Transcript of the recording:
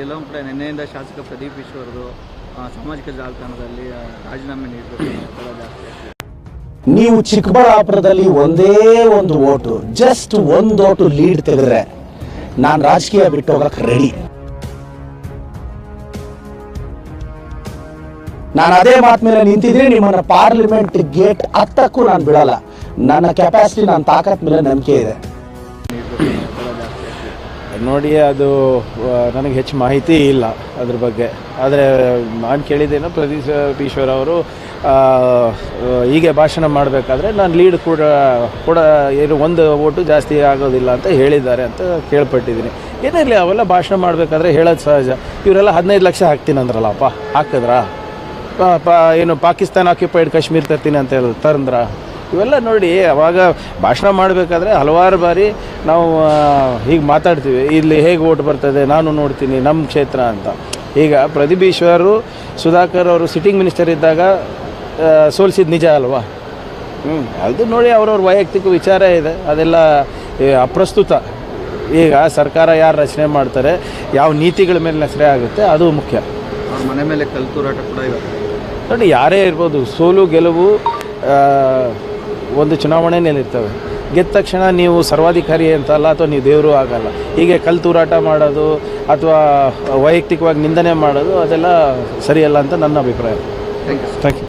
ಎಲ್ಲ ಒಂದು ಕಡೆ ನಿನ್ನೆಯಿಂದ ಶಾಸಕ ಪ್ರದೀಪ್ ಈಶ್ವರ್ದು ಸಾಮಾಜಿಕ ಜಾಲತಾಣದಲ್ಲಿ ರಾಜೀನಾಮೆ ನೀಡಬೇಕು ನೀವು ಚಿಕ್ಕಬಳ್ಳಾಪುರದಲ್ಲಿ ಒಂದೇ ಒಂದು ಓಟು ಜಸ್ಟ್ ಒಂದು ಓಟು ಲೀಡ್ ತೆಗೆದ್ರೆ ನಾನು ರಾಜಕೀಯ ಬಿಟ್ಟು ಹೋಗಕ್ಕೆ ರೆಡಿ ನಾನು ಅದೇ ಮಾತು ಮೇಲೆ ನಿಂತಿದ್ರೆ ನಿಮ್ಮನ್ನ ಪಾರ್ಲಿಮೆಂಟ್ ಗೇಟ್ ಹತ್ತಕ್ಕೂ ನಾನು ಬಿಡಲ್ಲ. ನನ್ನ ಕೆಪಾಸಿಟಿ ನನ್ನ ತಾಕತ್ ಮೇಲೆ ನಂಬಿಕೆ ಇದೆ. ನೋಡಿ ಅದು ನನಗೆ ಹೆಚ್ಚು ಮಾಹಿತಿ ಇಲ್ಲ ಅದ್ರ ಬಗ್ಗೆ. ಆದರೆ, ನಾನು ಕೇಳಿದ್ದೇನು ಪ್ರದೀಪ್ ಈಶ್ವರ್ ಅವರು ಹೀಗೆ ಭಾಷಣ ಮಾಡಬೇಕಾದ್ರೆ ನಾನು ಲೀಡ್ ಕೂಡ ಕೂಡ ಏನು ಒಂದು ಓಟು ಜಾಸ್ತಿ ಆಗೋದಿಲ್ಲ ಅಂತ ಹೇಳಿದ್ದಾರೆ ಅಂತ ಕೇಳ್ಪಟ್ಟಿದ್ದೀನಿ. ಏನಿರಲಿ ಅವೆಲ್ಲ ಭಾಷಣ ಮಾಡಬೇಕಾದ್ರೆ ಹೇಳೋದು ಸಹಜ. ಇವರೆಲ್ಲ ಹದಿನೈದು ಲಕ್ಷ ಹಾಕ್ತೀನಿ ಅಂದ್ರಲ್ಲಪ್ಪ, ಹಾಕಿದ್ರಾ? ಏನು ಪಾಕಿಸ್ತಾನ ಆಕ್ಯುಪೈಡ್ ಕಾಶ್ಮೀರ್ ತರ್ತೀನಿ ಅಂತ ಹೇಳಿ ತಂದ್ರ ಇವೆಲ್ಲ ನೋಡಿ ಅವಾಗ ಭಾಷಣ ಮಾಡಬೇಕಾದ್ರೆ ಹಲವಾರು ಬಾರಿ ನಾವು ಹೀಗೆ ಮಾತಾಡ್ತೀವಿ. ಇಲ್ಲಿ ಹೇಗೆ ಓಟ್ ಬರ್ತದೆ ನಾನು ನೋಡ್ತೀನಿ ನಮ್ಮ ಕ್ಷೇತ್ರ ಅಂತ. ಈಗ ಪ್ರದೀಪ್ ಈಶ್ವರು ಸುಧಾಕರ್ ಅವರು ಸಿಟ್ಟಿಂಗ್ ಮಿನಿಸ್ಟರ್ ಇದ್ದಾಗ ಸೋಲಿಸಿದ ನಿಜ ಅಲ್ವಾ? ಹ್ಞೂ ಅದು ನೋಡಿ ಅವ್ರವ್ರ ವೈಯಕ್ತಿಕ ವಿಚಾರ ಇದೆ. ಅದೆಲ್ಲ ಅಪ್ರಸ್ತುತ. ಈಗ ಸರ್ಕಾರ ಯಾರು ರಚನೆ ಮಾಡ್ತಾರೆ ಯಾವ ನೀತಿಗಳ ಮೇಲೆ ಹೆಸರೇ ಆಗುತ್ತೆ ಅದು ಮುಖ್ಯ. ಅವ್ರ ಮನೆ ಮೇಲೆ ಕಲ್ತೂರಾಟ ಕೂಡ ನೋಡಿ ಯಾರೇ ಇರ್ಬೋದು ಸೋಲು ಗೆಲುವು ಒಂದು ಚುನಾವಣೆಯಲ್ಲಿರ್ತವೆ ಗೆದ್ದ ತಕ್ಷಣ ನೀವು ಸರ್ವಾಧಿಕಾರಿ ಅಂತಲ್ಲ ಅಥವಾ ನೀವು ದೇವರು ಆಗಲ್ಲ. ಹೀಗೆ ಕಲ್ ತೂರಾಟ ಮಾಡೋದು ಅಥವಾ ವೈಯಕ್ತಿಕವಾಗಿ ನಿಂದನೆ ಮಾಡೋದು ಅದೆಲ್ಲ ಸರಿಯಲ್ಲ ಅಂತ ನನ್ನ ಅಭಿಪ್ರಾಯ. Thank you thank you